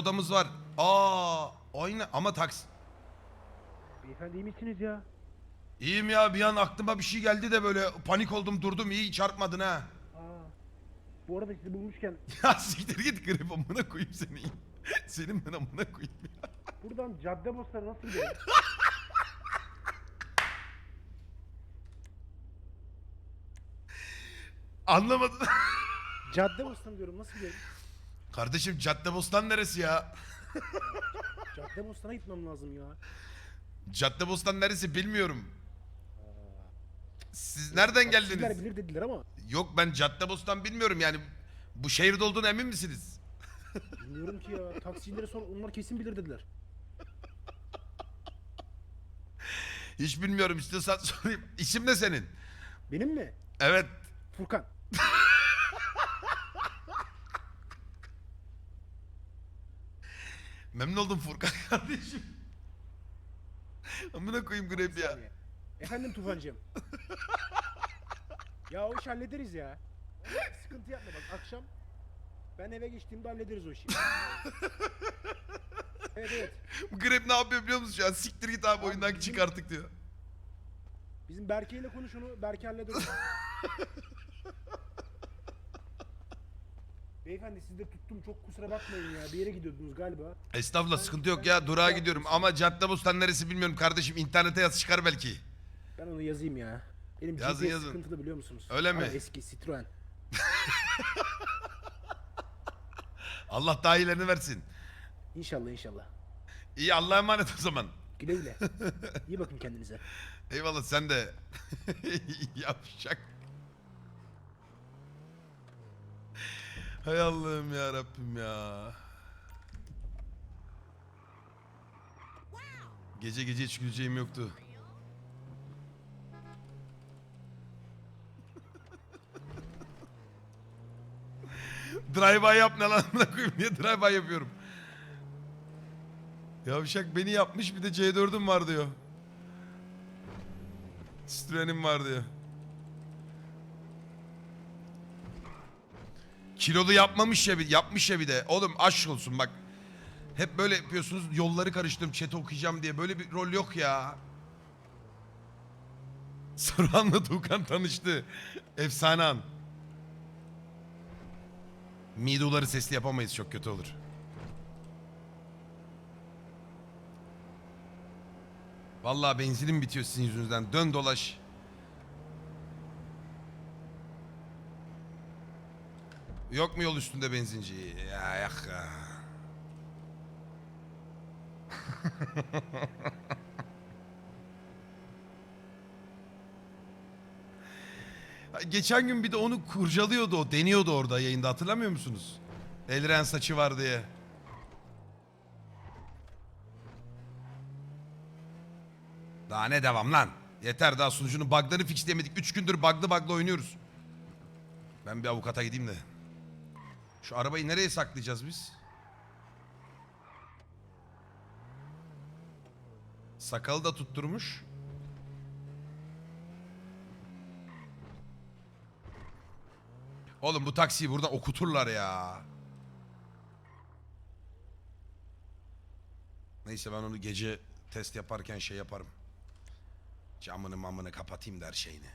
odamız var. Aa, aynı ama taksi. Beyefendi iyi misiniz ya? İyiyim ya bir an aklıma bir şey geldi de böyle panik oldum durdum iyi çarpmadın ha. Aa. Bu arada sizi bulmuşken Ya siktir git grip amına koyayım seni. Senin ben amına koyayım ya. buradan Caddebostan nasıl gidelim? Anlamadın. Caddebostan diyorum nasıl gidelim? Kardeşim Caddebostan neresi ya? Caddebostan'a gitmem lazım ya. Caddebostan neresi bilmiyorum. Siz nereden Taksiciler geldiniz? bilir dediler ama Yok ben Caddebostan bilmiyorum yani. Bu şehirde olduğunu emin misiniz? bilmiyorum ki ya. Taksicilere sor onlar kesin bilir dediler. Hiç bilmiyorum istiyorsan sorayım. İsim ne senin? Benim mi? Evet. Furkan. Memnun oldum Furkan kardeşim. Amına koyayım grip ya. Efendim Tufancığım. ya o işi hallederiz ya. Sıkıntı yapma bak akşam ben eve geçtiğimde hallederiz o işi. evet evet. Bu grip ne yapıyor biliyor musun şu an? Siktir git abi oyundan çık artık diyor. Bizim Berke ile konuş onu. Berke halleder. onu. Beyefendi sizi de tuttum çok kusura bakmayın ya. Bir yere gidiyordunuz galiba. Estağfurullah sıkıntı yok ya durağa gidiyorum ama Caddebostan neresi bilmiyorum kardeşim internete yaz çıkar belki. Ben onu yazayım ya. Benim Yazın, GPS yazın. sıkıntılı biliyor musunuz? Öyle mi? Ama eski Citroen. Allah daha iyilerini versin. İnşallah inşallah. İyi Allah'a emanet o zaman. Güle güle. İyi bakın kendinize. Eyvallah sen de. Yavşak. Hay Allah'ım ya Rabbim ya. Gece gece hiç güleceğim yoktu. Drive-by yap ne lan koyayım niye drive-by yapıyorum? Yavşak beni yapmış bir de C4'üm var diyor. Citroen'im var diyor. Kilolu yapmamış ya bir, yapmış ya bir de. Oğlum aşk olsun bak. Hep böyle yapıyorsunuz yolları karıştırdım chat okuyacağım diye. Böyle bir rol yok ya. Saruhan'la Tuğkan tanıştı. Efsane an. Miduları sesli yapamayız çok kötü olur. Vallahi benzinim bitiyor sizin yüzünüzden. Dön dolaş. Yok mu yol üstünde benzinci? Ya yak ya. Geçen gün bir de onu kurcalıyordu o. Deniyordu orada yayında hatırlamıyor musunuz? Elren saçı var diye. Daha ne devam lan? Yeter daha sunucunun bug'larını fixleyemedik. 3 gündür bug'lı bug'lı oynuyoruz. Ben bir avukata gideyim de. Şu arabayı nereye saklayacağız biz? Sakalı da tutturmuş. Oğlum bu taksiyi burada okuturlar ya. Neyse ben onu gece test yaparken şey yaparım. Camını mamını kapatayım da her şeyini.